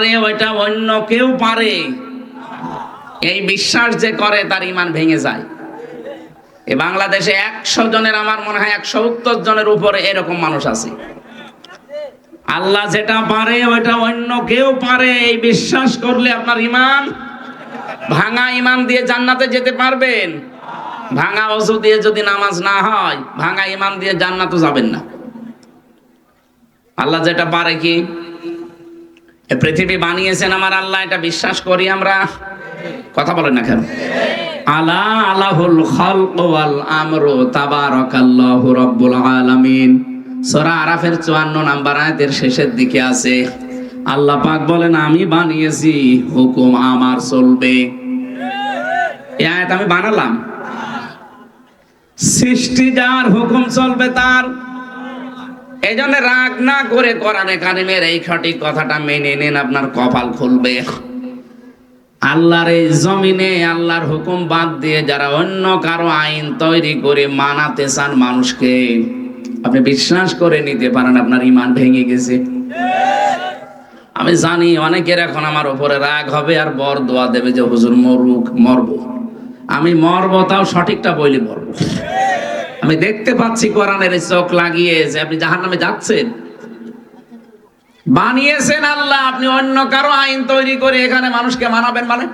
পারে, ওইটা অন্য কেউ পারে। এই বিশ্বাস যে করে, তার ইমান ভেঙে যায়। এই বাংলাদেশে একশো জনের, আমার মনে হয় একশো উত্তর জনের উপরে এরকম মানুষ আছে। আল্লাহ যেটা পারে, ওইটা অন্য কেউ পারে। এই বিশ্বাস করলে আপনার ইমান ভাঙা, ইমান দিয়ে জান্নাতে যেতে পারবেন। ভাঙা অজু দিয়ে যদি নামাজ না হয়, ভাঙা ইমান দিয়ে জান্নাতে যাবেন না। আল্লাহ যেটা পারে কি? পৃথিবী বানিয়েছেন আমার আল্লাহ, এটা বিশ্বাস করি আমরা। কথা বলেন না কেন? আলা আলাহুল খালক ওয়াল আমরু আলামিন। সূরা আরাফের 54 নাম্বার আয়াতের শেষের দিকে আছে, আল্লাহ পাক বলেন, আমি বানিয়েছি, হুকুম আমার চলবে। এই আয়াত আমি বানালাম। সৃষ্টি যার হুকুম চলবে তার এই জন্য রাগ না করে কোরআনে কারিমের এই সঠিক কথাটা মেনে নেন, আপনার কপাল খুলবে। আল্লাহর এই জমিনে আল্লাহর হুকুম বাদ দিয়ে যারা অন্য কারও আইন তৈরি করে মানাতে চান মানুষকে, আপনি বিশ্বাস করে নিতে পারেন আপনার ইমান ভেঙে গেছে। আমি জানি অনেকের এখন আমার উপরে রাগ হবে আর বর দোয়া দেবে যে, হুজুর মরুক, মরব। আমি মরব, তাও সঠিকটা বইলে মরব আমি দেখতে পাচ্ছি কোরআনের চোখ লাগিয়ে যে আপনি জাহান নামে যাচ্ছেন। বানিয়েছেন আল্লাহ, আপনি অন্য কারও আইন তৈরি করে এখানে মানুষকে মানাবেন মানে?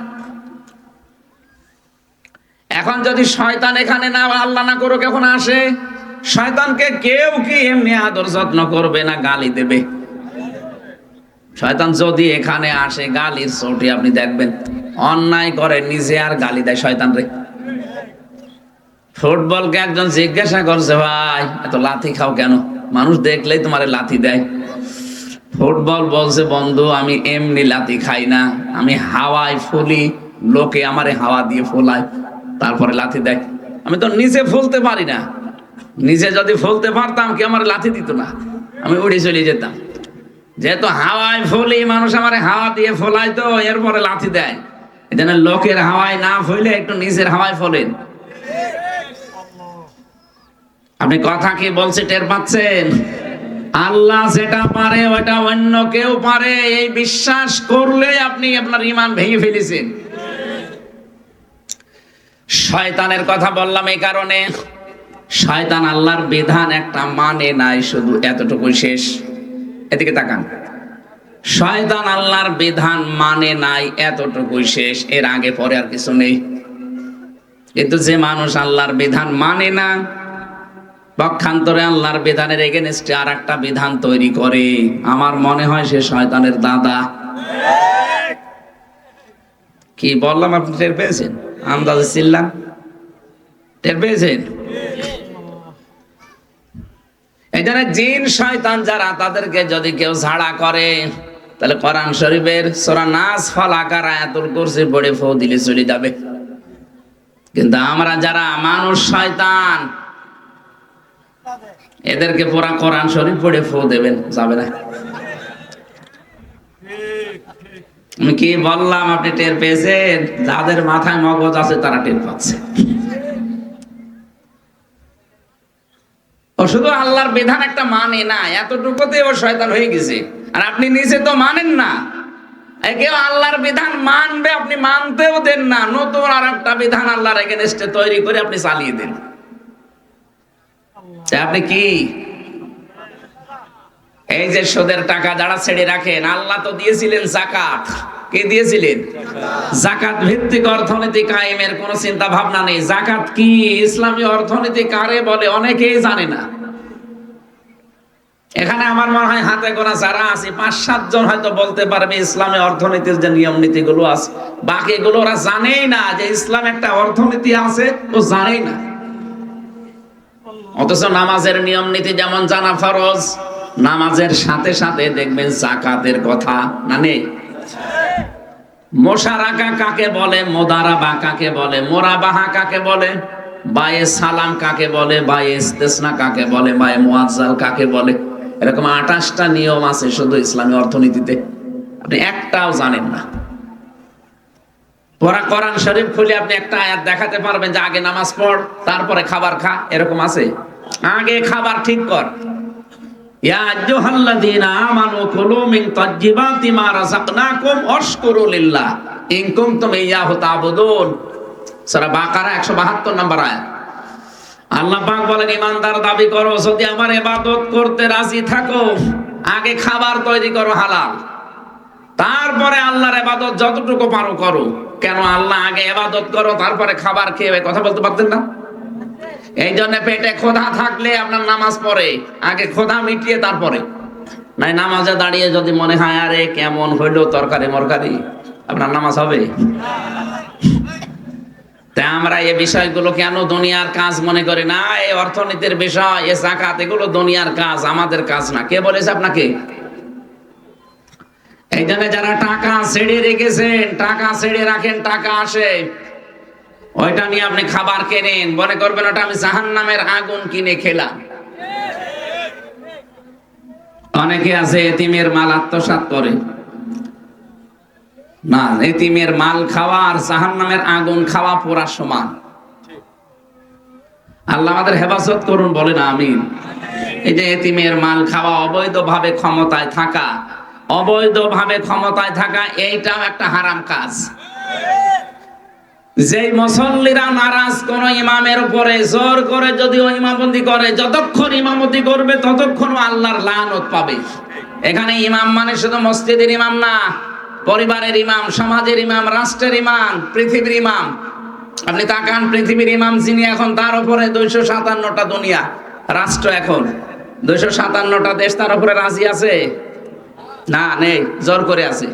এখন যদি শয়তান এখানে না, আল্লাহ না করুক, এখন আসে। শয়তানকে কেউ কি এমনি আদর যত্ন করবে না গালি দেবে? শয়তান যদি এখানে আসে, গালির চোটে আপনি দেখবেন, অন্যায় করে নিজে আর গালি দেয় শয়তান রে। ফুটবলকে একজন জিজ্ঞাসা করছে, ভাই, এত লাথি খাও কেন? মানুষ দেখলেই তোমার লাথি দেয়। ফুটবল বলছে, বন্ধু, আমি এমনি লাথি খাই না। আমি হাওয়ায় ফুলি, লোকে আমারে হাওয়া দিয়ে ফোলায়, তারপরে লাথি দেয়। আমি তো নিজে ফুলতে পারি না। নিজে যদি ফুলতে পারতাম কি আমার লাথি দিত না। আমি উড়ে চলে যেতাম। যেহেতু হাওয়ায় ফুলি, মানুষ আমারে হাওয়া দিয়ে ফোলায় তো, এরপরে লাথি দেয়। এজন্য লোকের হাওয়ায় না ফুলে, একটু নিজের হাওয়ায় ফোলেন। আপনি কথা কি বলছে টের পাচ্ছেন? আল্লাহ যেটা পারে ওটা অন্য কেউ পারে। এই বিশ্বাস করলে আপনি আপনার ইমান ভেঙে ফেলেছেন। শয়তানের কথা বললাম এই কারণে। শয়তান আল্লাহর বিধান একটা মানে নাই, শুধু এতটুকু শেষ। এদিকে তাকান। শয়তান আল্লাহর বিধান মানে নাই, এতটুকুই শেষ। এর আগে পরে আর কিছু নেই। কিন্তু যে মানুষ আল্লাহর বিধান মানে না পক্ষান্তরে আল্লাহর বিধানের এগেনস্টে আর একটা বিধান তৈরি করে। আমার মনে হয় সে শয়তানের দাদা। কি বললাম আপনি টের পেয়েছেন? আন্দাজে চিল্লাম টের পেয়েছেন? জন্য জিন, শয়তান যারা, তাদেরকে যদি কেউ ঝাড়া করে, তাহলে কোরআন শরীফের সোরা নাস, ফল, আকার, আয়াতুল কুরসি পড়ে ফো দিলে চলে যাবে। কিন্তু আমরা যারা মানুষ, শয়তান এদেরকে পুরা কোরআন শরীফ পড়ে ফো দেবেন, যাবে না। আমি কি বললাম, আপনি টের পেয়েছেন? যাদের মাথায় মগজ আছে, তারা টের পাচ্ছে। ও শুধু আল্লাহর বিধান একটা মানে না এতটুকুতে ও শয়তান হয়ে গেছে। আর আপনি নিজে তো মানেন না। কেউ আল্লাহর বিধান মানবে, আপনি মানতেও দেন না। নতুন আর একটা বিধান আল্লাহর এগেনস্টে তৈরি করে আপনি চালিয়ে দেন। আপনি কি? এই যে সুদের টাকা যারা ছেড়ে রাখেন, আল্লাহ তো দিয়েছিলেন জাকাত কে দিয়েছিলেন? জাকাত ভিত্তিক অর্থনীতি কায়েমের কোন চিন্তা ভাবনা নেই। জাকাত কি? ইসলামী অর্থনীতি কারে বলে অনেকেই জানে না। এখানে আমার মনে হয় হাতে গোনা যারা আছে, পাঁচ, সাত জন হয়তো বলতে পারবে ইসলামী অর্থনীতির যে নিয়ম নীতি গুলো আছে। বাকিগুলো ওরা জানেই না যে ইসলাম একটা অর্থনীতি আছে, ও জানেই না। অথচ নামাজের নিয়ম নীতি যেমন জানা ফরজ, নামাজের সাথে সাথে দেখবেন জাকাতের কথা না নেই? মোশারাকা কাকে বলে, মোদারাবা কাকে বলে, মোরাবাহা কাকে বলে, বায়ে সালাম কাকে বলে, বায়ে ইস্তেসনা কাকে বলে, বায়ে মুয়াজ্জাল কাকে বলে? এরকম আঠাশটা নিয়ম আছে শুধু ইসলামী অর্থনীতিতে। আপনি একটাও জানেন না। পড়া কোরআন শরীফ খুলে আপনি একটা আয়াত দেখাতে পারবেন যে আগে নামাজ পড়, তারপরে খাবার খা, এরকম আছে? আগে খাবার ঠিক কর। আইয়ুহাল্লাযীনা আমানু কুলু তাজ্জিবাতি মা রাযাকনাকুম ওয়াশকুরু লিল্লাহ। ইন কুনতুম ইয়াহু তা'বুদুন। সূরা বাকারা 172 নম্বর ইমানদার, দাবি করো আমার করতে রাজি থাকো, আগে খাবার তৈরি করো হালাল। তারপরে আল্লাহর ইবাদত যতটুকু পারো করো। কেন আল্লাহ আগে ইবাদত করো, তারপরে খাবার খেয়ে কথা বলতে পারতেন না? এই জন্য পেটে ক্ষুধা থাকলে আপনার নামাজ পড়ে, আগে ক্ষুধা মিটিয়ে তারপরে। নাই, নামাজে দাঁড়িয়ে যদি মনে হয়, আরে কেমন হইল তরকারি মরকারি, আপনার নামাজ হবে? তাই আমরা এই বিষয়গুলো কেন দুনিয়ার কাজ মনে করি না? এই অর্থনীতির বিষয় এ জাকাত, এগুলো দুনিয়ার কাজ, আমাদের কাজ না। কে বলেছে আপনাকে? জন্য যারা টাকা ছেড়ে রেখেছেন, টাকা ছেড়ে রাখেন, টাকা আসে। ওইটা নিয়ে আপনি খাবার কেনেন। মনে করবেন ওটা আমি জাহান নামের আগুন কিনে খেলাম। অনেকে আছে এতিমের মাল আত্মসাৎ করে। না, এতিমের মাল খাওয়া আর জাহান নামের আগুন খাওয়া পোড়া সমান। আল্লাহ আমাদের হেফাজত করুন, বলেন আমিন। এই যে এতিমের মাল খাওয়া অবৈধভাবে ক্ষমতায় থাকা। অবৈধভাবে ক্ষমতায় থাকা এইটাও একটা হারাম কাজ। যেই মুসল্লিরা নারাজ কোন ইমামের উপরে জোর করে যদি ইমামতি করে, যতক্ষণ ইমামতি করবে ততক্ষণ আল্লাহর লানত পাবে। এখানে ইমাম মানে শুধু মসজিদের ইমাম না, পরিবারের ইমাম, সমাজের ইমাম, রাষ্ট্রের ইমাম, পৃথিবীর ইমাম। আপনি তাকান, পৃথিবীর ইমাম যিনি এখন তার উপরে দুইশো সাতান্নটা দুনিয়া, রাষ্ট্র এখন। দুইশো সাতান্নটা দেশ তার উপরে রাজি আছে? না, নেই, জোর করে আছে।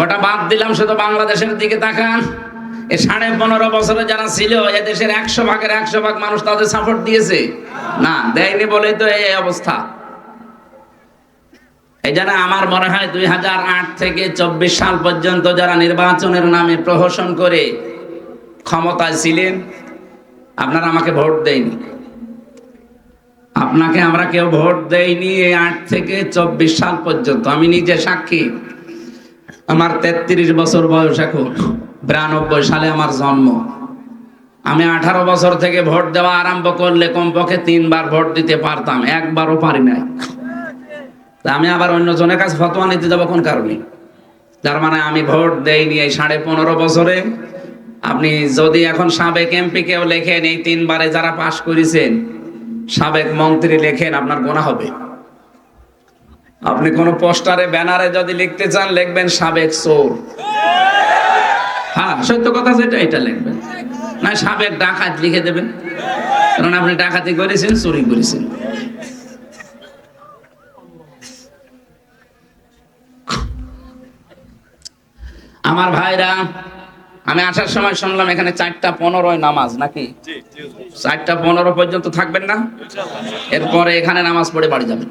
ওটা বাদ দিলাম, শুধু বাংলাদেশের দিকে তাকান। এ সাড়ে পনেরো বছরে যারা ছিল এ দেশের একশো ভাগের একশো ভাগ মানুষ তাদের সাপোর্ট দিয়েছে। না, দেয়নি বলেই তো এই অবস্থা। এই জন্য আমার মনে হয় দুই হাজার আট থেকে চব্বিশ সাল পর্যন্ত যারা নির্বাচনের নামে প্রহসন করে ক্ষমতায় ছিলেন, আপনারা আমাকে ভোট দেয়নি। আপনাকে আমরা কেউ ভোট দেয়নি এই আট থেকে চব্বিশ সাল পর্যন্ত। আমি নিজে সাক্ষী। আমার তেত্রিশ বছর বয়স এখন। বিরানব্বই সালে আমার জন্ম। আমি আঠারো বছর থেকে ভোট দেওয়া আরম্ভ করলে কমপক্ষে তিনবার ভোট দিতে পারতাম, একবারও পারি নাই। তা আমি আবার অন্য জনের কাছে ফতোয়া নিতে যাব কোন কারণে? যার মানে আমি ভোট দেইনি এই সাড়ে পনেরো বছরে। আপনি যদি এখন সাবেক এমপি কেউ লেখেন, এই তিনবারে যারা পাশ করেছেন সাবেক মন্ত্রী লেখেন, আপনার গোনা হবে। আপনি কোন পোস্টারে, ব্যানারে যদি লিখতে চান, লিখবেন সাবেক চোর। হ্যাঁ সত্য কথা এটা লিখবেন। না, সাবেক ডাকাত লিখে দেবেন। কারণ আপনি ডাকাতি করেছেন, চুরি করেছেন। আমার ভাইরা আমি আসার সময় শুনলাম এখানে চারটা পনেরোয় নামাজ নাকি? চারটা পনেরো পর্যন্ত থাকবেন না? এরপরে এখানে নামাজ পড়ে বাড়ি যাবেন।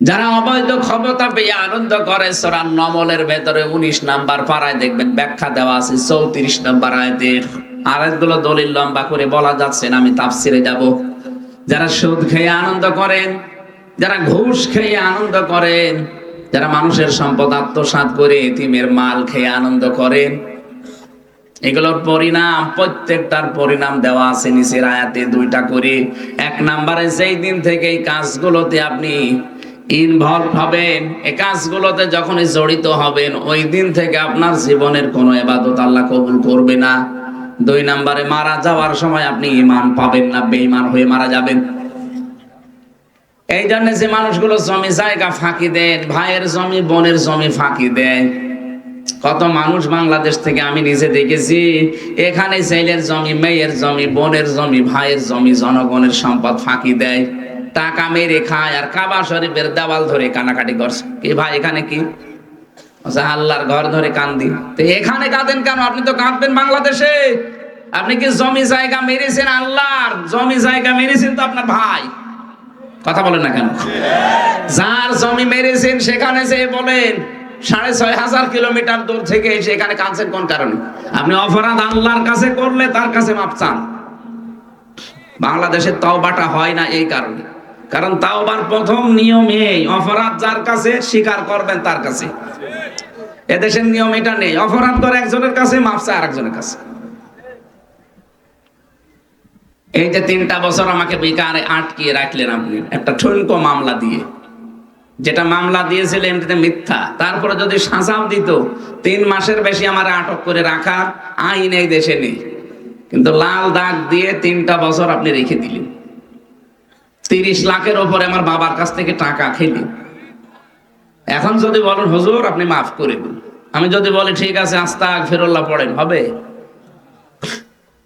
যারা অবৈধ ক্ষমতা পেয়ে আনন্দ করে সোরান নমলের ভেতরে উনিশ নাম্বার পাড়ায় দেখবেন ব্যাখ্যা দেওয়া আছে চৌত্রিশ নাম্বার আয়তের। আরেকগুলো দলিল লম্বা করে বলা যাচ্ছে না আমি তাফসিরে যাব। যারা সুদ খেয়ে আনন্দ করেন যারা ঘুষ খেয়ে আনন্দ করেন যারা মানুষের সম্পদ আত্মসাৎ করে এতিমের মাল খেয়ে আনন্দ করেন, এগুলোর পরিণাম, প্রত্যেকটার পরিণাম দেওয়া আছে নিচের আয়াতে দুইটা করে। এক নাম্বারে সেই দিন থেকে এই কাজগুলোতে আপনি ইনভলভ হবেন, এই কাজগুলোতে যখনই জড়িত হবেন, ওই দিন থেকে আপনার জীবনের কোনো এবাদত আল্লাহ কবুল করবে না। দুই নাম্বারে, মারা যাওয়ার সময় আপনি ইমান পাবেন না, বেঈমান হয়ে মারা যাবেন। এই জন্য যে মানুষগুলো জমি জায়গা ফাঁকি দেন ভাইয়ের জমি, বোনের জমি ফাঁকি দেয়। কত মানুষ বাংলাদেশ থেকে আমি নিজে দেখেছি, এখানে ছেলের জমি, মেয়ের জমি, বোনের জমি, ভাইয়ের জমি, জনগণের সম্পদ ফাঁকি দেয়। টাকা মেরে খায় আর কাবা শরীফের দেওয়াল ধরে কানাকাটি করছে। কি ভাই, এখানে কি? আল্লাহর ঘর ধরে কান্দি। তো এখানে কাঁদেন কেন? আপনি তো কাঁদবেন বাংলাদেশে। আপনি কি জমি জায়গা মেরেছেন আল্লাহর? জমি জায়গা মেরেছেন তো আপনার ভাই। কথা বলেন না কেন? যার জমি মেরেছেন, সেখানে যে বলেন, সাড়ে ছয় হাজার কিলোমিটার দূর থেকে এসে এখানে কাঁদছেন কোন কারণে? আপনি অপরাধ আল্লাহর কাছে করলে তার কাছে মাপ চান। বাংলাদেশের তওবাটা হয় না এই কারণে। কারণ তাওবার প্রথম নিয়ম এই, অপরাধ যার কাছে, স্বীকার করবেন তার কাছে। এদেশের নিয়ম এটা নেই, অপরাধ করে একজনের কাছে, মাপ চায় আরেকজনের কাছে। এই যে তিনটা বছর আমাকে বেকারে আটকিয়ে রাখলেন আপনি। একটা ঠুনকো মামলা দিয়ে। যেটা মামলা দিয়েছিল এমনিতে মিথ্যা। তারপরে যদি সাজাও দিত, তিন মাসের বেশি আমার আটক করে রাখার আইন এই দেশে নেই। কিন্তু লাল দাগ দিয়ে তিনটা বছর আপনি রেখে দিলেন। তিরিশ লাখের ওপরে আমার বাবার কাছ থেকে টাকা খেলি এখন যদি বলেন, হুজুর, আপনি মাফ করে দিন। আমি যদি বলি, ঠিক আছে আস্তা ফেরল্লা পড়েন। হবে?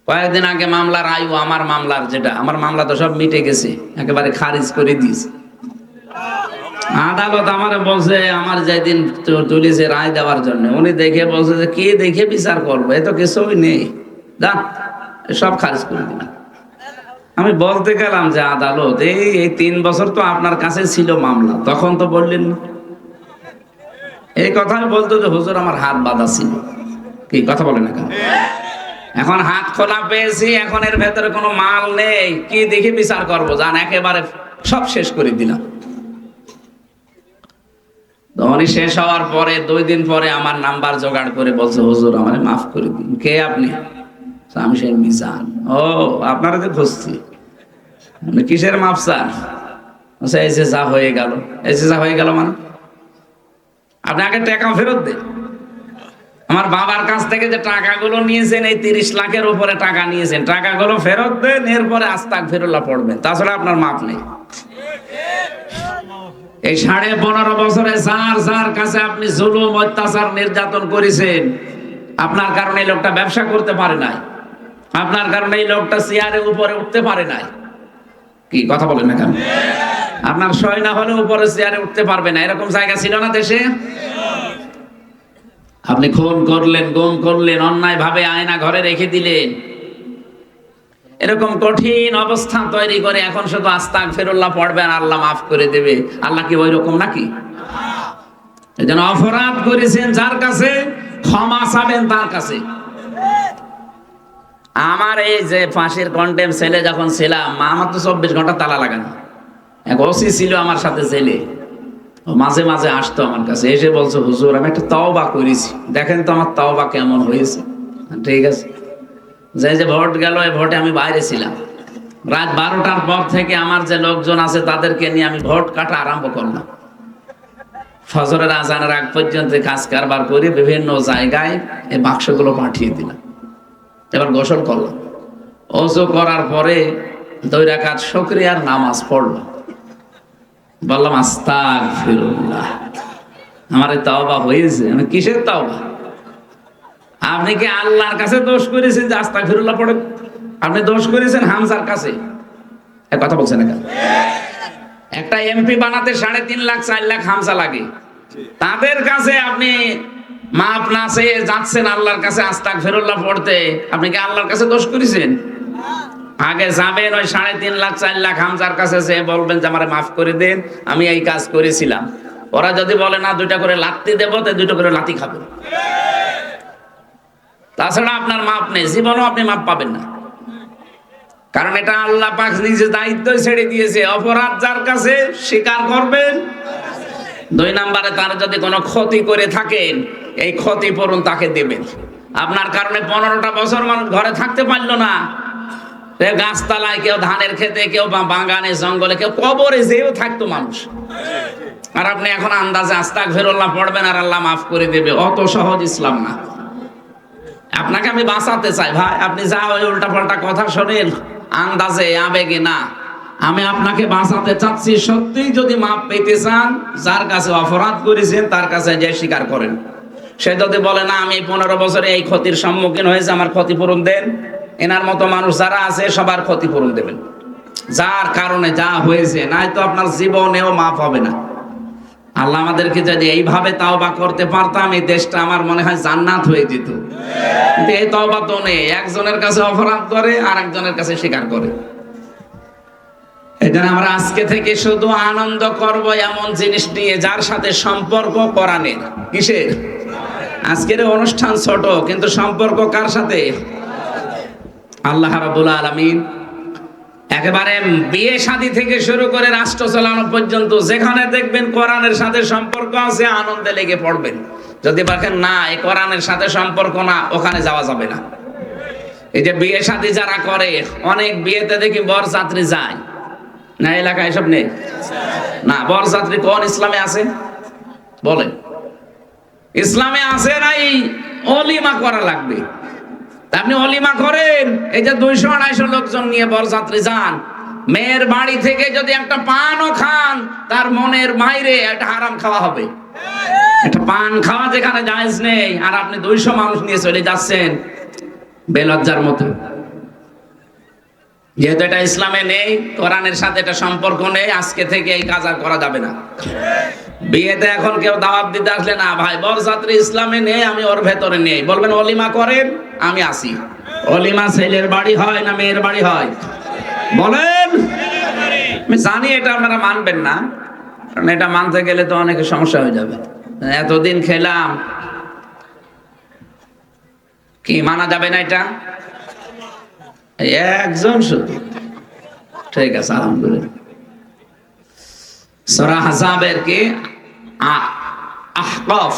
কয়েকদিন আগে মামলার আয়ু আমার মামলার যেটা, আমার মামলা তো সব মিটে গেছে, একেবারে খারিজ করে দিয়েছে। আদালত আমার বলছে, আমার যেদিন তুলেছে রায় দেওয়ার জন্য। উনি দেখে বলছে যে, কে দেখে বিচার করব? এ তো কিছুই নেই। দা সব খারিজ করে দিলাম। আমি বলতে গেলাম যে, আদালত, এই এই তিন বছর তো আপনার কাছে ছিল মামলা, তখন তো বললেন না। এই কথা আমি বলতো যে হুজুর আমার হাত বাঁধা ছিল। কি, কথা বলে না কেন? এখন হাত খোলা পেয়েছি এখন এর ভেতরে কোনো মাল নেই। কি দেখে বিচার করব? জান একেবারে সব শেষ করে দিলাম। উনি শেষ হওয়ার পরে দুই দিন পরে আমার নাম্বার জোগাড় করে বলছে হুজুর আমারে মাফ করে দিন। কে আপনি? সেই মিজান। ও আপনারা তো খুঁজছি। আপনি কিসের মাপ চান বলছে, এই যে হয়ে গেল। যে যা হয়ে গেল মানে? আপনি আগে টাকা ফেরত দেন। আমার বাবার কাছ থেকে যে টাকাগুলো নিয়েছেন, এই তিরিশ লাখের উপরে টাকা নিয়েছেন, টাকাগুলো ফেরত দেন, এরপরে আস্তাক ফেরুল্লাহ পড়বেন। তাছাড়া আপনার মাপ নেই। এই সাড়ে পনেরো বছরে যার যার কাছে আপনি জুলুম, অত্যাচার, নির্যাতন করেছেন, আপনার কারণে এই লোকটা ব্যবসা করতে পারে নাই। আপনার কারণে এই লোকটা চেয়ারে উপরে উঠতে পারে নাই। কি কথা বলেন না কেন? আপনার সয় না হলে উপরে চেয়ারে উঠতে পারবে না। এরকম জায়গা ছিল না দেশে? আপনি খুন করলেন, গুম করলেন অন্যায় ভাবে আয়না ঘরে রেখে দিলেন। এরকম কঠিন অবস্থা তৈরি করে এখন শুধু আস্তাক ফেরুল্লাহ পড়বেন আল্লাহ মাফ করে দেবে। আল্লাহ কি ওই রকম নাকি? এই জন্য অপরাধ করেছেন যার কাছে, ক্ষমা চাবেন তার কাছে। আমার এই যে ফাঁসির কন্টেম ছেলে যখন ছিলাম, আমার তো চব্বিশ ঘণ্টা তালা লাগানো। এক ওসি ছিল আমার সাথে ছেলে মাঝে মাঝে আসতো আমার কাছে। এসে বলছে, হুজুর, আমি একটা তওবা করেছি। দেখেন তো আমার তওবা কেমন হয়েছে। ঠিক আছে। যে যে ভোট গেল এই ভোটে আমি বাইরে ছিলাম। রাত বারোটার পর থেকে আমার যে লোকজন আছে, তাদেরকে নিয়ে আমি ভোট কাটা আরম্ভ করলাম। ফজরের আজানের আগ পর্যন্ত কাজ কারবার করে বিভিন্ন জায়গায় এই বাক্সগুলো পাঠিয়ে দিলাম। এবার গোসল করলাম। অজু করার পরে দুই রাকাত শুকরিয়ার নামাজ পড়লাম। বললাম আস্তাক ফিরুল্লাহ আমার তাওবা হয়েছে। আমি কিসের তাওবা? আপনি কি আল্লাহর কাছে দোষ করেছেন যে আস্তাক ফিরুল্লাহ পড়েন? আপনি দোষ করেছেন হামজার কাছে। এ কথা বলছেন না একটা এমপি বানাতে সাড়ে তিন লাখ, চার লাখ হামসা লাগে। তাদের কাছে আপনি মাপ না চেয়ে যাচ্ছেন আল্লাহর কাছে আস্তাক ফেরুল্লাহ পড়তে। আপনি কি আল্লাহর কাছে দোষ করেছেন? আগে যাবেন ওই সাড়ে তিন লাখ, চার লাখ হামজার কাছে যে বলবেন যে আমারে মাফ করে দেন, আমি এই কাজ করেছিলাম। ওরা যদি বলে, না, দুইটা করে লাত্তি দেবো, তো দুটো করে লাতি খাবেন তাছাড়া আপনার মাপ নেই, জীবনও আপনি মাপ পাবেন না। কারণ এটা আল্লাহ পাক নিজে দায়িত্ব ছেড়ে দিয়েছে। অপরাধ যার কাছে, স্বীকার করবেন। দুই নাম্বারে, তার যদি কোনো ক্ষতি করে থাকেন, এই ক্ষতিপূরণ তাকে দেবেন। আপনার কারণে পনেরোটা বছর মানুষ ঘরে থাকতে পারল না। গাছতলায় কেউ ধানের খেতে কেউ বাগানে, জঙ্গলে, কেউ কবরে যেও থাকতো মানুষ। আর আপনি এখন আন্দাজে আস্তাক ফেরল্লাহ পড়বেন আর আল্লাহ মাফ করে দেবে। অত সহজ ইসলাম না। আপনাকে আমি বাঁচাতে চাই ভাই। আপনি যা ওই উল্টা পাল্টা কথা শোনেন, আন্দাজে আবেগে না। আমি আপনাকে বাঁচাতে চাচ্ছি, সত্যিই যদি মাপ পেতে চান, যার কাছে অপরাধ করেছেন, তার কাছে যে স্বীকার করেন। সে যদি বলে, না, আমি পনেরো বছরে এই ক্ষতির সম্মুখীন হয়েছে, আমার ক্ষতিপূরণ দেন। এনার মতো মানুষ যারা আছে, সবার ক্ষতিপূরণ দেবেন। যার কারণে যা হয়েছে, নাই তো আপনার জীবনেও মাপ হবে না। আল্লাহ আমাদেরকে যদি এইভাবে তাওবা করতে পারতাম, এই দেশটা আমার মনে হয় জান্নাত হয়ে যেত। কিন্তু এই তওবা তো নেই। একজনের কাছে অপরাধ করে আর একজনের কাছে স্বীকার করে। এজন্য আমরা আজকে থেকে শুধু আনন্দ করব এমন জিনিস নিয়ে, যার সাথে সম্পর্ক করানের কিসের? আজকের অনুষ্ঠান ছোট, কিন্তু সম্পর্ক কার সাথে? আল্লাহ রাব্বুল আলামিন একেবারে বিয়ে শাদী থেকে শুরু করে রাষ্ট্র চালানো পর্যন্ত যেখানে দেখবেন কোরআনের সাথে সম্পর্ক আছে, আনন্দে লেগে পড়বেন। যদি দেখেন না, এই কোরআনের সাথে সম্পর্ক না, ওখানে যাওয়া যাবে না। এই যে বিয়ে শাদী যারা করে, অনেক বিয়েতে দেখি বর যাত্রী যায়। না, এলাকায় এসব নেই? না বর যাত্রী কোন ইসলামে আছে? বলেন। ইসলামে আছে নাই, অলিমা করা লাগবে। আপনি অলিমা করেন, এই যে দুইশো আড়াইশো লোকজন নিয়ে বরযাত্রী যান। মেয়ের বাড়ি থেকে যদি একটা পানও খান, তার মনের বাইরে একটা হারাম খাওয়া হবে। একটা পান খাওয়া যেখানে জায়েজ নেই, আর আপনি দুইশো মানুষ নিয়ে চলে যাচ্ছেন, বেলজ্জার মতো। যেহেতু এটা ইসলামে নেই, কোরআনের সাথে এটা সম্পর্ক নেই, আজকে থেকে এই কাজ আর করা যাবে না। বিয়েতে এখন কেউ দাওয়াত দিতে আসলে না, ভাই বরযাত্রী ইসলামে নেই, আমি ওর ভেতরে নেই। বলবেন, অলিমা করেন, আমি আসি। অলিমা ছেলের বাড়ি হয় না মেয়ের বাড়ি হয়? বলেন। আমি জানি এটা আপনারা মানবেন না, কারণ এটা মানতে গেলে তো অনেক সমস্যা হয়ে যাবে। এতদিন খেলাম। কি, মানা যাবে না এটা? একজন শুধু। ঠিক আছে, আলহামদুলিল্লাহ। সূরা হাসাবের কি? আহকাফ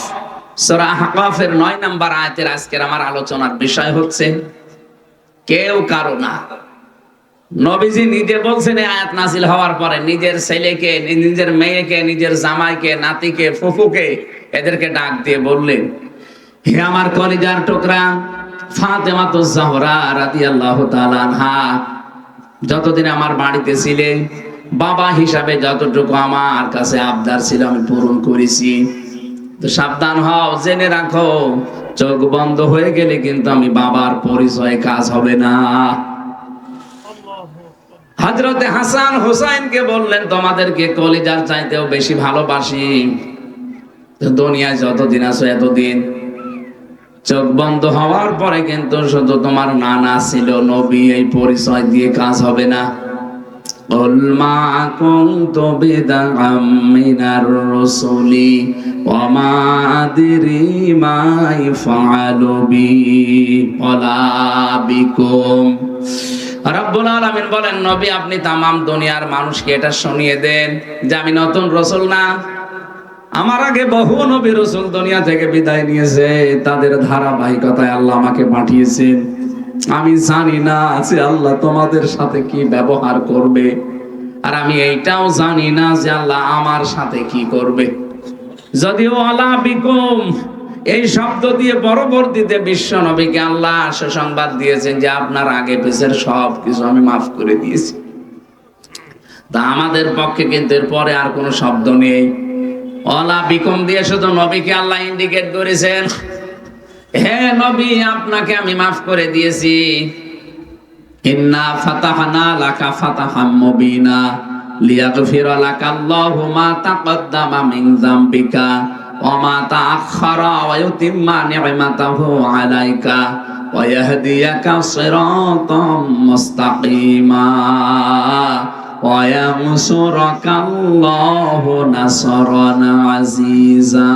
সূরা আহকাফের 9 নাম্বার আয়াতের আজকের আমার আলোচনার বিষয় হচ্ছে, কেউ কারও না। নবীজি নিজে বলছেন আয়াত নাজিল হওয়ার পরে নিজের ছেলেকে, নিজের মেয়েকে, নিজের জামাইকে, নাতিকে, ফুফুকে এদেরকে ডাক দিয়ে বললেন, হে আমার কলিজার টুকরা ফাতেমা তো জাহরা রাদিয়াল্লাহু তাআলা আনহা, যতদিন আমার বাড়িতে ছিলে বাবা হিসাবে যতটুকু আমার কাছে আবদার ছিল, আমি পূরণ করেছি। তো সাবধান হও, জেনে রাখো, চোখ বন্ধ হয়ে গেলে কিন্তু আমি বাবার পরিচয় কাজ হবে না। হজরতে হাসান বললেন, তোমাদেরকে কলিজার চাইতেও বেশি ভালোবাসি। দুনিয়ায় যতদিন আছো এতদিন। চোখ বন্ধ হওয়ার পরে কিন্তু শুধু তোমার নানা ছিল, নবী, এই পরিচয় দিয়ে কাজ হবে না। قل ما كنت بدعا من الرسل وما أدري ما يفعل بي ولا بكم রব্বুল আলামিন বলেন নবী আপনি তামাম দুনিয়ার মানুষকে এটা শুনিয়ে দেন যে আমি নতুন রসুল না আমার আগে বহু নবী রসুল দুনিয়া থেকে বিদায় নিয়েছে তাদের ধারাবাহিকতায় আল্লাহ আমাকে পাঠিয়েছেন আমি জানি না যে আল্লাহ তোমাদের সাথে কি ব্যবহার করবে। আর আমি এইটাও জানি না যে আল্লাহ আমার সাথে কি করবে। যদিও আলা বিকুম, এই শব্দ দিয়ে পরবর্তীতে বিশ্ব নবীকে আল্লাহ সুসংবাদ দিয়েছেন যে আপনার আগে পেছের সব কিছু আমি মাফ করে দিয়েছি। তা আমাদের পক্ষে কিন্তু এরপরে আর কোনো শব্দ নেই। অলা বিকম দিয়ে শুধু নবীকে আল্লাহ ইন্ডিকেট করেছেন। হে নবী, আপনাকে আমি মাফ করে দিয়েছি। ইন্না ফাতাহানা লাকা ফাতাহাম মুবিনা মা তাকদ্দামা মিন যামবিকা ওয়া মা নাসরান আজিজা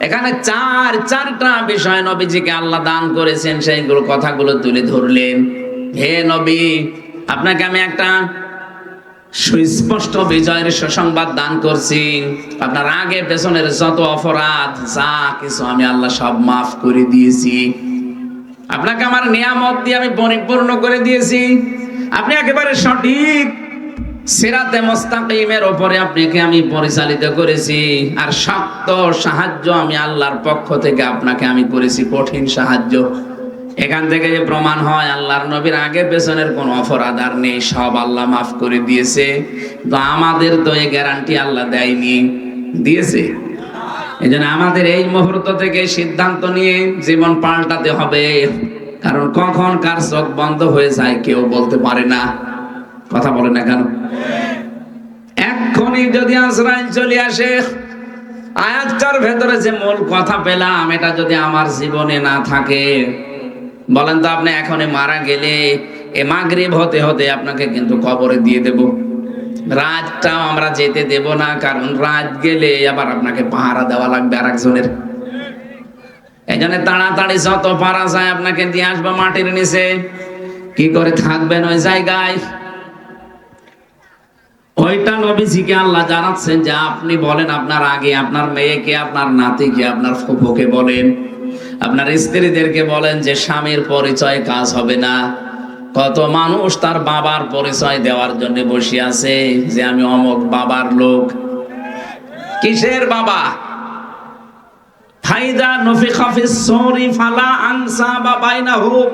এখানে চার, চারটা বিষয় নবীজিকে আল্লাহ দান করেছেন, সেইগুলো কথাগুলো তুলে ধরলেন। হে নবী, আপনাকে আমি একটা সুস্পষ্ট বিজয়ের সুসংবাদ দান করছি। আপনার আগে পেছনের যত অপরাধ, যা কিছু আমি আল্লাহ সব মাফ করে দিয়েছি। আপনাকে আমার নিয়ামত দিয়ে আমি পরিপূর্ণ করে দিয়েছি। আপনি একেবারে সঠিক সিরাতে মোস্তাকিমের ওপরে আপনাকে আমি পরিচালিত করেছি। আর শক্ত সাহায্য আমি আল্লাহর পক্ষ থেকে আপনাকে আমি করেছি, কঠিন সাহায্য। এখান থেকে যে প্রমাণ হয়, আল্লাহর নবীর আগে পেছনের কোনো অপরাধ আর নেই, সব আল্লাহ মাফ করে দিয়েছে। তো আমাদের তো এই গ্যারান্টি আল্লাহ দেয়নি। দিয়েছে। এই আমাদের এই মুহূর্ত থেকে সিদ্ধান্ত নিয়ে জীবন পাল্টাতে হবে। কারণ কখন কার চোখ বন্ধ হয়ে যায় কেউ বলতে পারে না। কথা বলে না কেন? এক্ষুনি যদি আজরাইল চলে আসে, আয়াতটার ভেতরে যে মূল কথা পেলাম, এটা যদি আমার জীবনে না থাকে, বলেন তো আপনি এখনই মারা গেলে, এ মাগরিব হতে হতে আপনাকে কিন্তু কবরে দিয়ে দেব। রাতটাও আমরা যেতে দেব না, কারণ রাত গেলে আবার আপনাকে পাহারা দেওয়া লাগবে আর একজনের এই জন্য তাড়াতাড়ি যত পারা যায় আপনাকে দিয়ে আসব মাটির নিচে। কি করে থাকবেন ওই জায়গায়? নবীজিকে আল্লাহ জানাচ্ছেন যে আপনি বলেন আপনার আগে আপনার মেয়েকে আপনার নাতিকে আপনার ফুফুকে বলেন। আপনার স্ত্রীদেরকে বলেন যে স্বামীর পরিচয় কাজ হবে না। কত মানুষ তার বাবার পরিচয় দেওয়ার জন্য বসে আছে যে আমি অমক বাবার লোক। কিসের বাবা? ফাইদা নফিখা ফিস সূরি ফালা আনসাবা বাইনাহুম।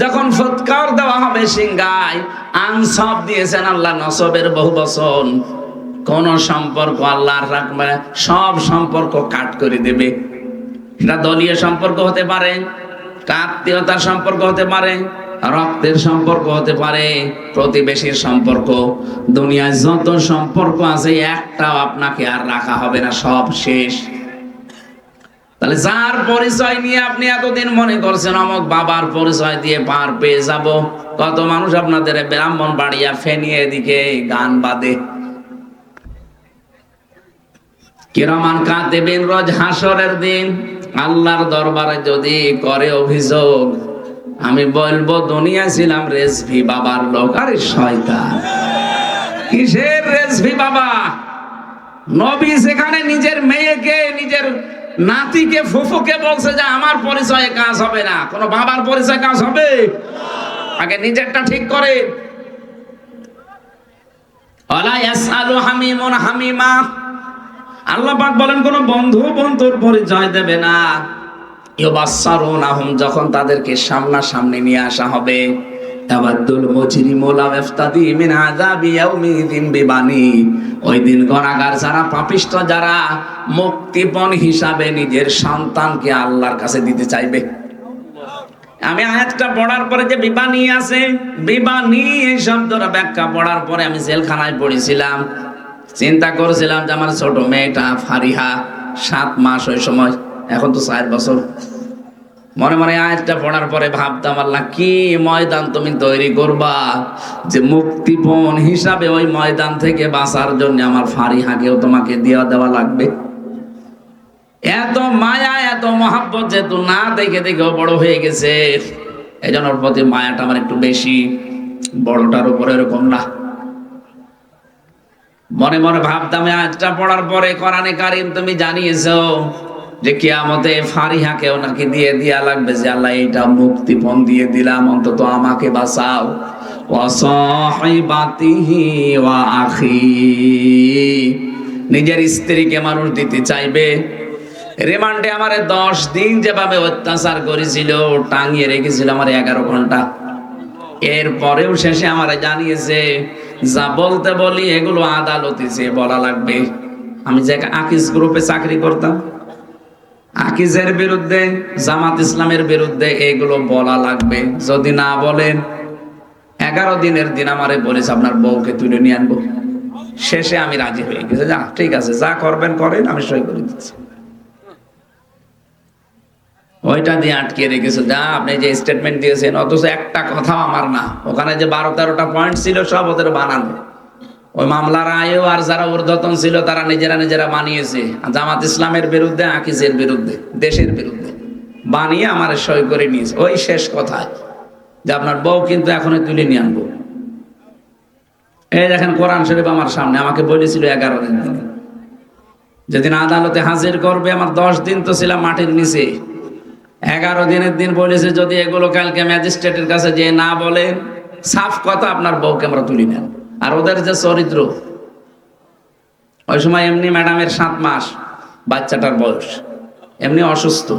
যখন ফুৎকার দেওয়া হবে সিংগায় আনসাব দিয়েছেন আল্লাহ নসবের বহু বচন। কোন সম্পর্ক আল্লাহর রাখবে, সব সম্পর্ক কাট করে দেবে। সেটা দলীয় সম্পর্ক হতে পারে, আত্মীয়তার সম্পর্ক হতে পারে, রক্তের সম্পর্ক হতে পারে, প্রতিবেশীর সম্পর্ক। দুনিয়ায় যত সম্পর্ক আছে, একটাও আপনাকে আর রাখা হবে না, সব শেষ। তাহলে যার পরিচয় নিয়ে আপনি এতদিন মনে করছেন, অমক বাবার পরিচয় দিয়ে পার পেয়ে যাব। কত মানুষ আপনাদের ব্রাহ্মণ বাড়িয়া ফেনিয়ে এদিকে গান বাদে। কিরমান কাঁদেবেন রোজ হাসরের দিন? আল্লাহর দরবারে যদি করে অভিযোগ, আমি বলব দুনিয়া ছিলাম রেসভি বাবার লোক। আরে শয়তান, কিসের রেসভি বাবা? নবী সেখানে নিজের মেয়েকে, নিজের নাতিকে, ফুফুকে বলছে যে, আমার পরিচয়ে কাজ হবে না। কোনো বাবার পরিচয় কাজ হবে? আগে নিজেরটা ঠিক করে। আল্লাহ পাক বলেন, কোন বন্ধু বন্ধুর পরিচয় দেবে না। যখন তাদেরকে সামনাসামনি নিয়ে আসা হবে। তাবাদ্দুল মুজরিমু লা ইফতাদি মিন আযাবি ইয়াউমিদিন বিবানি। ওই দিন গুনাহগার যারা, পাপিষ্ট যারা, মুক্তিপণ হিসাবে নিজের সন্তানকে আল্লাহর কাছে দিতে চাইবে। আমি আয়াতটা পড়ার পরে যে বিবানি আছে, বিবানি এই শব্দটা ব্যাখ্যা পড়ার পরে আমি জেলখানায় পড়েছিলাম। চিন্তা করেছিলাম যে আমার ছোট মেয়েটা ফারিহা সাত মাস ওই সময়, এখন তো চার বছর। মনে মনে আয়াতটা পড়ার পরে ভাবতাম, আল্লাহ, কি ময়দান তুমি তৈরি করবা? যে মুক্তিপণ হিসাবে ওই ময়দান থেকে বাঁচার জন্য আমার ফাঁড়ি ফারিহাকেও তোমাকে দেওয়া দেওয়া লাগবে। এত মায়া, এত মহাব্বত যেহেতু না দেখে দেখেও বড় হয়ে গেছে। এই জন্য ওর প্রতি মায়াটা আমার একটু বেশি, বড়টার উপরে এরকম না। মনে মনে ভাবতাম আজটা পড়ার পরে কোরআনে কারিম তুমি জানিয়েছো যে কিয়ামতে ফারিহাকে ওনাকে দিয়ে দিয়া লাগবে যে আল্লাহ এইটা মুক্তিপণ দিয়ে দিলাম, অন্তত আমাকে বাঁচাও। নিজের স্ত্রীকে মানুষ দিতে চাইবে। রিমান্ডে আমারে দশ দিন যেভাবে অত্যাচার করেছিল, টাঙিয়ে রেখেছিল আমার এগারো ঘণ্টা। এরপরেও শেষে আমার জানিয়েছে, যা বলতে বলি এগুলো আদালতে যে বলা লাগবে। আমি যে আকিস গ্রুপে চাকরি করতাম আকিজের বিরুদ্ধে, জামাত ইসলামের বিরুদ্ধে এগুলো বলা লাগবে। যদি না বলেন, এগারো দিনের দিন আমারে বলেছে, আপনার বউকে তুলে নিয়ে আনব। শেষে আমি রাজি হয়ে গেছি। যা, ঠিক আছে, যা করবেন, করেন, আমি সই করে দিচ্ছি। ওইটা দিয়ে আটকে রেখেছে। যা, আপনি যে স্টেটমেন্ট দিয়েছেন, অথচ একটা কথাও আমার না। ওখানে যে বারো তেরোটা পয়েন্ট ছিল, সব ওদের বানানো। ওই মামলার আয়ও আর যারা ঊর্ধ্বতন ছিল, তারা নিজেরা নিজেরা বানিয়েছে। জামাত ইসলামের বিরুদ্ধে, আকিজের বিরুদ্ধে, দেশের বিরুদ্ধে। বানিয়ে আমার সই করে নিয়েছে। ওই শেষ কথায় যে আপনার বউ কিন্তু এখনই তুলে নিয়ে আনব। এই দেখেন, কোরআন শরীফ আমার সামনে। আমাকে বলেছিল এগারো দিন দিন যেদিন আদালতে হাজির করবে, আমার দশ দিন তো ছিলাম মাটির নিচে। এগারো দিনের দিন বলেছে, যদি এগুলো কালকে ম্যাজিস্ট্রেটের কাছে যে না বলেন, সাফ কথা, আপনার বউকে আমরা তুলি নেন আর ওদের যে চরিত্র, ওই সময় এমনি ম্যাডামের সাত মাস বাচ্চাটার বয়স, এমনি অসুস্থ।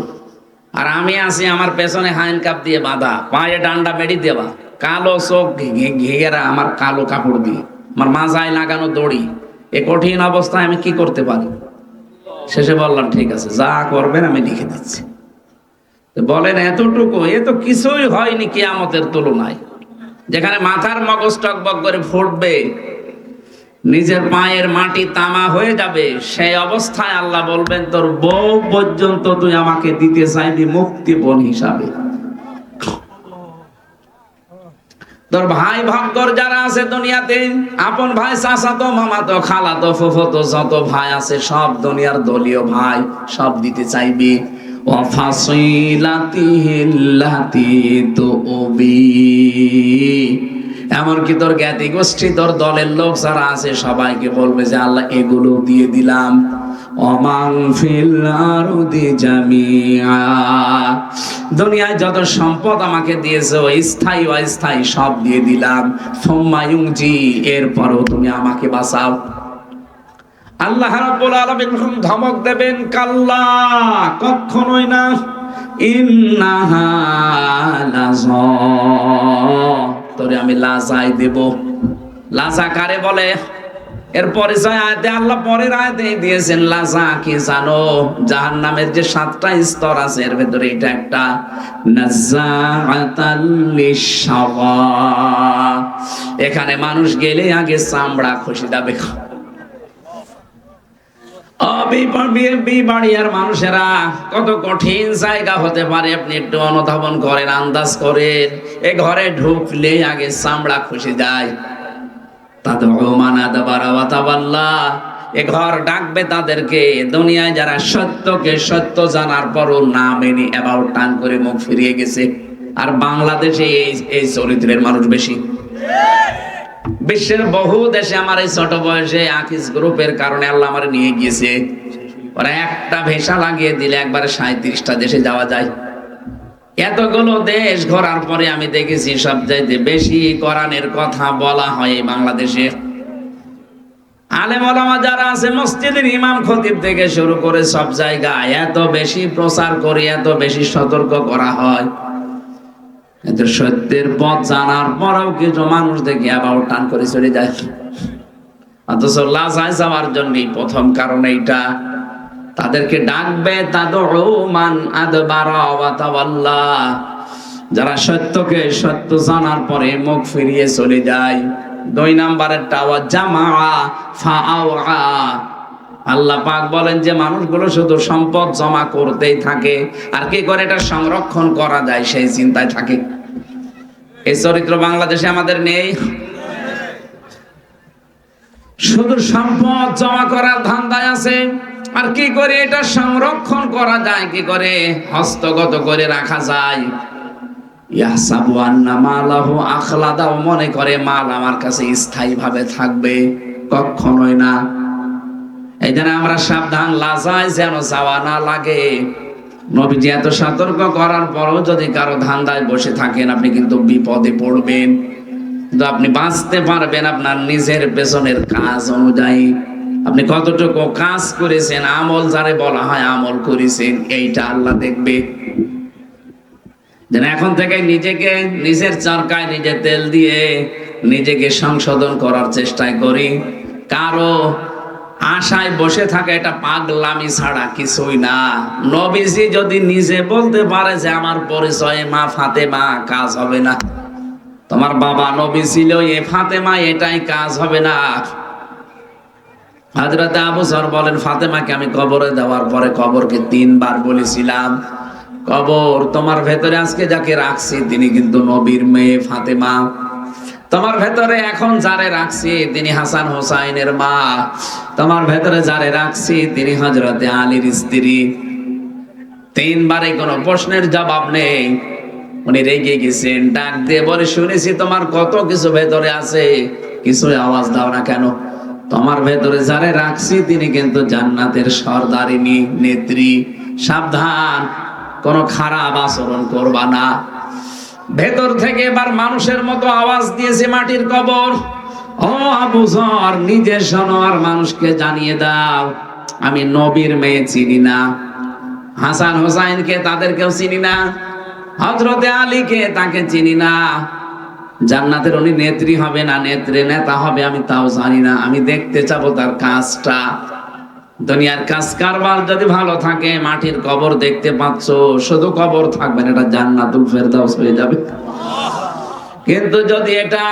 আর আমি আছি আমার পেছনে হাইন কাপ দিয়ে বাঁধা, পায়ে ডান্ডা বেড়ি দেওয়া, কালো চোখ ঘে- ঘেরা আমার কালো কাপড় দিয়ে। আমার মাজায় লাগানো দড়ি, এ কঠিন অবস্থায় আমি কি করতে পারি? শেষে বললাম, ঠিক আছে, যা করবেন আমি লিখে দিচ্ছি। বলেন, এতটুকু, এ তো কিছুই হয়নি কিয়ামতের তুলনায়। যেখানে মাথার মগজ টকবক করে ফুটবে, নিজের পায়ের মাটি তামা হয়ে যাবে, সেই অবস্থায় আল্লাহ বলবেন, তোর বউ পর্যন্ত তুই আমাকে দিতে চাইবি মুক্তিপণ হিসাবে। তোর ভাই ভাগ্যর যারা আছে দুনিয়াতে, আপন ভাই, চাচাতো, মামাতো, খালাতো, ফুফতো, যত ভাই আছে, সব দুনিয়ার দলীয় ভাই সব দিতে চাইবি। ওয়াফাসিলাতিহিল্লাতি তুবি। এমনকি তোর জ্ঞাতি গোষ্ঠী, তোর দলের লোক যারা আছে, সবাইকে বলবে যে আল্লাহ এগুলো দিয়ে দিলাম। অমাং ফিল আরদি জামিআ। দুনিয়ায় যত সম্পদ আমাকে দিয়েছ স্থায়ী, অস্থায়ী সব দিয়ে দিলাম। ফম্মায়ুংজি এরপরও তুমি আমাকে বাঁচাও। আল্লাহ রাব্বুল আলামিন ধমক দেবেন, কাল্লা কখনোই না, ইন্নাহা লাযা। তোরে আমি লাজাই দেব। লাজা কারে বলে? এর পরিচয় আয়তে আল্লাহ পরের আয়তে দিয়েছেন, লাজা কি জানো? জাহান্নামের যে সাতটা স্তর আছে, এর ভেতরে এটা একটা এখানে মানুষ গেলে আগে চামড়া খুশি যাবে। বিবাড়িয়ার মানুষেরা, কত কঠিন জায়গা হতে পারে। আপনি একটু অনুধাবন করেন, আন্দাজ করেন। এ ঘরে ঢুকলে আগে চামড়া খুশি যায়। এ ঘর ডাকবে তাদেরকে। দুনিয়ায় যারা সত্যকে সত্য জানার পরও না মেনে টান করে মুখ ফিরিয়ে গেছে। আর বাংলাদেশে এই এই চরিত্রের মানুষ বেশি। বিশ্বের বহু দেশে আমার এই ছোট বয়সে আকিস গ্রুপের কারণে আল্লাহ আমার নিয়ে গিয়েছে। ওরা একটা ভেসা লাগিয়ে দিলে একবারে সাঁত্রিশটা দেশে যাওয়া যায়। এতগুলো দেশ ঘোরার পরে আমি দেখেছি সব চাইতে বেশি কোরআনের কথা বলা হয় বাংলাদেশে। আলেম ওলামা যারা আছে, মসজিদের ইমাম খতিব থেকে শুরু করে সব জায়গায় এত বেশি প্রচার করে, এত বেশি সতর্ক করা হয়। কিন্তু সত্যের পথ জানার পরেও কিছু মানুষ দেখি আবার টান করে চলে যায়। অথচ লাজায় যাওয়ার জন্য প্রথম কারণ এইটা। তাদেরকে ডাকবে মান যারা সত্যকে সত্য জানার পরে মুখ ফিরিয়ে চলে যায়। দুই নাম্বারের টাওয়া জামা আল্লাহ পাক বলেন যে মানুষগুলো শুধু সম্পদ জমা করতেই থাকে। আর কি করে এটা সংরক্ষণ করা যায় সেই চিন্তায় থাকে। এই চরিত্র বাংলাদেশে আমাদের নেই। শুধু সম্পদ জমা করার ধান্দায় আছে। আর কি করে এটা সংরক্ষণ করা যায়, কি করে হস্তগত করে রাখা যায়। মনে করে মাল আমার কাছে স্থায়ী ভাবে থাকবে কখনোই না। এই আমরা সাবধান, লাজায় যেন যাওয়া না লাগে। নবীজি এত সতর্ক করার পরও যদি কারও ধান্দায় বসে থাকেন, আপনি কিন্তু বিপদে পড়বেন। কিন্তু আপনি বাঁচতে পারবেন আপনার নিজের পেছনের কাজ অনুযায়ী। আপনি কতটুকু কাজ করেছেন, আমল যারে বলা হয় আমল করেছেন, এইটা আল্লাহ দেখবে। এখন থেকে নিজেকে নিজের চরকায় নিজে তেল দিয়ে নিজেকে সংশোধন করার চেষ্টায় করি। কারও আশায় বসে থাকে এটা পাগলামি ছাড়া কিছুই না। নবীজি যদি নিজে বলতে পারে যে আমার পরিচয়ে মা ফাতেমা, কাজ হবে না। তোমার বাবা নবী ছিল, এ ফাতেমা, এটাই কাজ হবে না। হাজরাতে আবু সর বলেন, ফাতেমাকে আমি কবরে দেওয়ার পরে কবরকে তিনবার বলেছিলাম, কবর তোমার ভেতরে আজকে যাকে রাখছি, তিনি কিন্তু নবীর মেয়ে ফাতেমা। তোমার ভেতরে এখন যারে রাখছি, তিনি হাসান হোসাইনের মা। তোমার ভেতরে যারে রাখছি, তিনি হজরতে আলীর স্ত্রী। তিনবারে কোনো প্রশ্নের জবাব নেই। উনি রেগে গেছেন, ডাক দিয়ে বলে, শুনেছি তোমার কত কিছু ভেতরে আছে। কিছু আওয়াজ দাও না কেন? তোমার ভেতরে যারে রাখছি, তিনি কিন্তু জান্নাতের সর্দারিনী, নেত্রী। সাবধান, কোনো খারাপ আচরণ করবা না। ভেতর থেকে এবার মানুষের মতো আওয়াজ দিয়েছে মাটির কবর। ও আবু জর নিজের আর মানুষকে জানিয়ে দাও, আমি নবীর মেয়ে চিনি না। হাসান হোসাইনকে তাদেরকেও চিনি না। হজরতে আলীকে তাকে চিনি না। জান্নাতের উনি নেত্রী হবে না নেত্রে নেতা হবে, আমি তাও জানি না। আমি দেখতে চাবো তার কাজটা। দুনিয়ার কাজ কারবার যদি ভালো থাকে, মাটির কবর দেখতে পাচ্ছ, শুধু কবর থাকবে না, এটা জান্নাতুল ফেরদাউস হয়ে যাবে। কিন্তু যদি এটা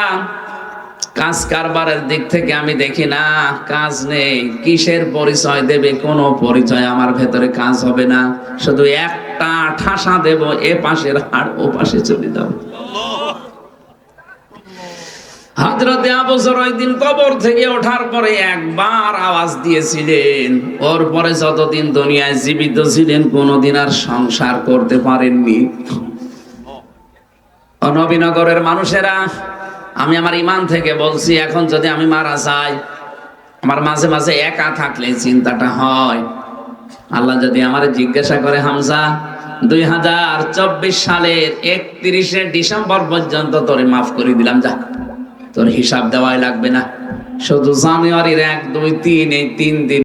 কাজ কারবারের দিক থেকে আমি দেখি না, কাজ নেই, কিসের পরিচয় দেবে, কোনো পরিচয় আমার ভেতরে কাজ হবে না। শুধু একটা ঠাসা দেব, এ পাশের হাড় ও পাশে চলে যাবে। হাজরতে আবসর ওই দিন কবর থেকে ওঠার পরে একবার আওয়াজ দিয়েছিলেন। ওর পরে যতদিন দুনিয়ায় জীবিত ছিলেন, কোনোদিন আর সংসার করতে পারেননি। নবীনগরের মানুষেরা, আমি আমার ইমান থেকে বলছি, এখন যদি আমি মারা যাই, আমার মাঝে মাঝে একা থাকলে চিন্তাটা হয়। আল্লাহ যদি আমার জিজ্ঞাসা করে, হামজা, দুই হাজার চব্বিশ সালের একত্রিশে ডিসেম্বর পর্যন্ত তোরে মাফ করে দিলাম, যা। তোর হিসাব দেওয়াই লাগবে না। শুধু জানুয়ারির এক দুই তিন এই তিন দিন